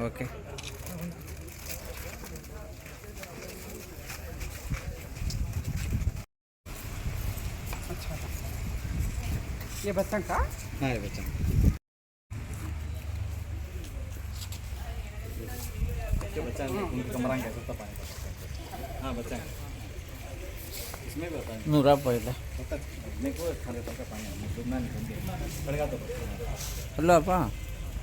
Okay ये बच्चन का? हाँ ये बच्चन बच्चा कमरा तो कैसे हाँ। बच्चा इसमें भी नूरा पहले मेरे को खाने तक पानी है दूधना तो नहीं पड़ेगा तो हेलो अपा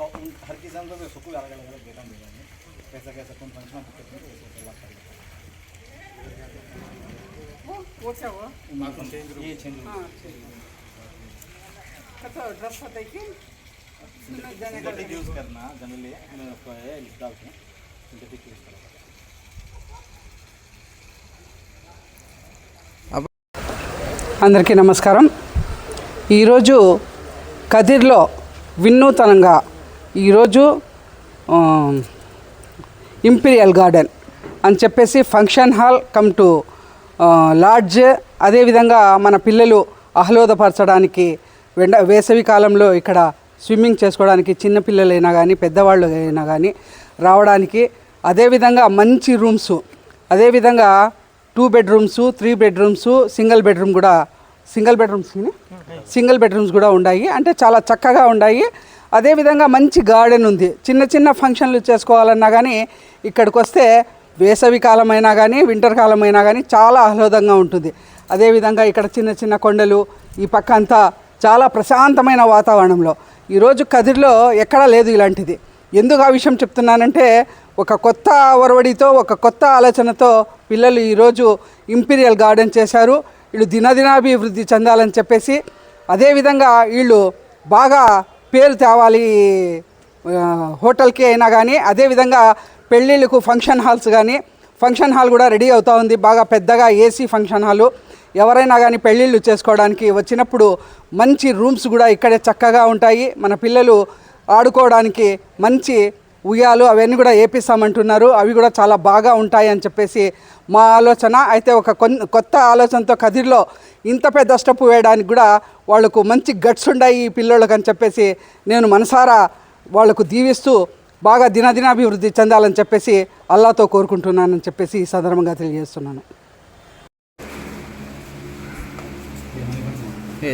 और उन हर किस्म का भी सुकून अलग अलग अलग डेटा मिल जाएंगे कैसा कैसा कौन फंक्शन कितने को उसको बात करेंगे वो वो क्या हुआ ये चेंज हाँ ठीक है अच्छा ड्रेस होता है कि सुनने जाने का सिंथेटिक यूज़ करना जनरली मैं आपको ये लिख डालते हैं सिंथेटिक यूज़ करना అందరికీ నమస్కారం ఈరోజు కదిర్లో వినూతనంగా ఈరోజు ఇంపీరియల్ గార్డెన్ అని చెప్పేసి function hall come to lodge అదేవిధంగా మన పిల్లలు ఆహ్లాదపరచడానికి వెండ వేసవి కాలంలో ఇక్కడ స్విమ్మింగ్ చేసుకోవడానికి చిన్న పిల్లలైనా కానీ పెద్దవాళ్ళు అయినా కానీ రావడానికి అదేవిధంగా మంచి రూమ్స్ అదేవిధంగా two bedrooms three bedrooms single bedroom కూడా సింగిల్ బెడ్రూమ్స్ సింగిల్ బెడ్రూమ్స్ కూడా ఉన్నాయి అంటే చాలా చక్కగా ఉన్నాయి అదేవిధంగా మంచి గార్డెన్ ఉంది. చిన్న చిన్న ఫంక్షన్లు చేసుకోవాలన్నా కానీ ఇక్కడికి వస్తే వేసవి కాలమైనా కానీ వింటర్ కాలమైనా కానీ చాలా ఆహ్లాదంగా ఉంటుంది. అదేవిధంగా ఇక్కడ చిన్న చిన్న కొండలు ఈ పక్క అంతా చాలా ప్రశాంతమైన వాతావరణంలో. ఈరోజు కదిరిలో ఎక్కడా లేదు ఇలాంటిది. ఎందుకు ఆ విషయం చెప్తున్నానంటే ఒక కొత్త ఒరవడితో ఒక కొత్త ఆలోచనతో పిల్లలు ఈరోజు ఇంపీరియల్ గార్డెన్ చేశారు. వీళ్ళు దినదినాభివృద్ధి చెందాలని చెప్పేసి అదేవిధంగా వీళ్ళు బాగా పేరు తేవాలి హోటల్కి అయినా కానీ అదేవిధంగా పెళ్ళిళ్ళకు ఫంక్షన్ హాల్స్ కానీ ఫంక్షన్ హాల్ కూడా రెడీ అవుతూ ఉంది. బాగా పెద్దగా ఏసీ ఫంక్షన్ హాలు. ఎవరైనా కానీ పెళ్ళిళ్ళు చేసుకోవడానికి వచ్చినప్పుడు మంచి రూమ్స్ కూడా ఇక్కడే చక్కగా ఉంటాయి. మన పిల్లలు ఆడుకోవడానికి మంచి ఉయ్యాలు అవన్నీ కూడా వేపిస్తామంటున్నారు అవి కూడా చాలా బాగా ఉంటాయి అని చెప్పేసి మా ఆలోచన. అయితే ఒక కొన్ కొత్త ఆలోచనతో కదిరిలో ఇంత పెద్ద స్టెప్ వేయడానికి కూడా వాళ్ళకు మంచి గట్స్ ఉన్నాయి ఈ పిల్లలకు అని చెప్పేసి నేను మనసారా వాళ్ళకు దీవిస్తూ బాగా దినదినాభివృద్ధి చెందాలని చెప్పేసి అల్లాతో కోరుకుంటున్నానని చెప్పేసి ఈ సందర్భంగా తెలియజేస్తున్నాను. ఏ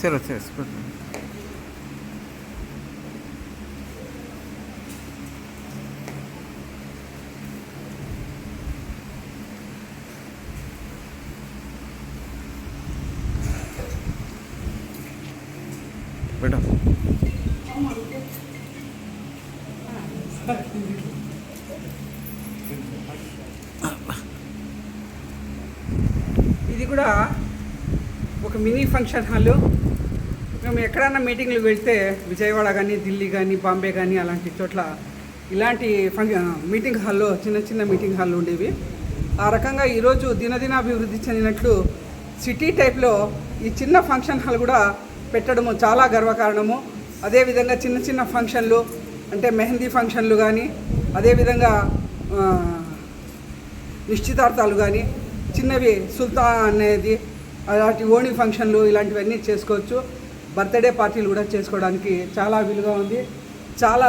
చలో చలో చలో बेटा ఇది కూడా ఒక మినీ ఫంక్షన్ హాల్. మేము ఎక్కడైనా మీటింగ్లు వెళ్తే విజయవాడ కానీ ఢిల్లీ కానీ బాంబే కానీ అలాంటి చోట్ల ఇలాంటి ఫంక్షన్ మీటింగ్ హాల్లో చిన్న చిన్న మీటింగ్ హాల్ ఉండేవి. ఆ రకంగా ఈరోజు దినదినాభివృద్ధి చెందినట్లు సిటీ టైప్లో ఈ చిన్న ఫంక్షన్ హాల్ కూడా పెట్టడము చాలా గర్వకారణము. అదేవిధంగా చిన్న చిన్న ఫంక్షన్లు అంటే మెహందీ ఫంక్షన్లు కానీ అదేవిధంగా నిశ్చితార్థాలు కానీ చిన్నవి సుల్తాన్ అనేది అలాంటి ఓణి ఫంక్షన్లు ఇలాంటివన్నీ చేసుకోవచ్చు. బర్త్డే పార్టీలు కూడా చేసుకోవడానికి చాలా వీలుగా ఉంది. చాలా